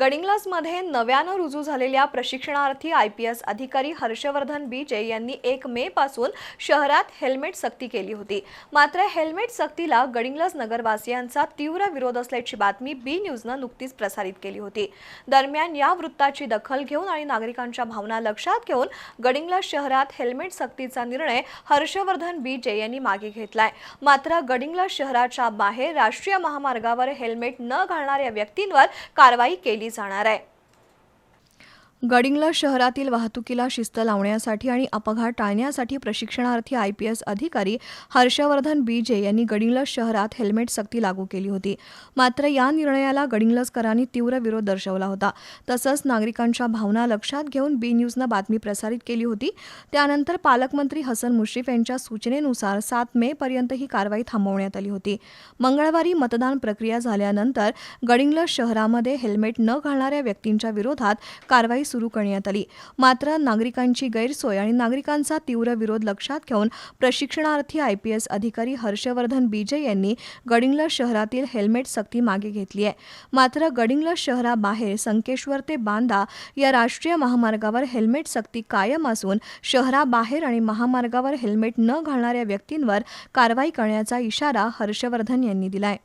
गडिंग्लजमध्ये नव्यानं रुजू झालेल्या प्रशिक्षणार्थी आय पी एस अधिकारी हर्षवर्धन बीजे यांनी एक मे पासून शहरात हेल्मेट सक्ती केली होती. मात्र हेल्मेट सक्तीला गडिंग्लज नगरवासियांचा तीव्र विरोध असल्याची बातमी बी न्यूजनं नुकतीच प्रसारित केली होती. दरम्यान या वृत्ताची दखल घेऊन आणि नागरिकांच्या भावना लक्षात घेऊन गडिंग्लास शहरात हेल्मेट सक्तीचा निर्णय हर्षवर्धन बीजे यांनी मागे घेतलाय. मात्र गडिंग्लास शहराच्या बाहेर राष्ट्रीय महामार्गावर हेल्मेट न घालणाऱ्या व्यक्तींवर कारवाई केली जाणार आहे. गडिंगला शहरातील वाहतुकीला शिस्त लावण्यासाठी आणि अपघात टाळण्यासाठी प्रशिक्षणार्थी आय पी एस अधिकारी हर्षवर्धन बीजे यांनी गडिंग्लज शहरात हेल्मेट सक्ती लागू केली होती. मात्र या निर्णयाला गडिंग्लजकरांनी तीव्र विरोध दर्शवला होता. तसंच नागरिकांच्या भावना लक्षात घेऊन बी न्यूजनं बातमी प्रसारित केली होती. त्यानंतर पालकमंत्री हसन मुश्रीफ यांच्या सूचनेनुसार सात मे पर्यंत ही कारवाई थांबवण्यात आली होती. मंगळवारी मतदान प्रक्रिया झाल्यानंतर गडिंग्लज शहरामध्ये हेल्मेट न घालणाऱ्या व्यक्तींच्या विरोधात कारवाई सुरू करण्यात आली. मात्र नागरिकांची गैरसोय आणि नागरिकांचा तीव्र विरोध लक्षात घेऊन प्रशिक्षणार्थी आय पी एस अधिकारी हर्षवर्धन बीजे यांनी गडिंग्लज शहरातील हेल्मेट सक्ती मागे घेतली आहे. मात्र गडिंग्लज शहराबाहेर संकेश्वर ते बांदा या राष्ट्रीय महामार्गावर हेल्मेट सक्ती कायम असून शहराबाहेर आणि महामार्गावर हेल्मेट न घालणाऱ्या व्यक्तींवर कारवाई करण्याचा इशारा हर्षवर्धन यांनी दिलाय.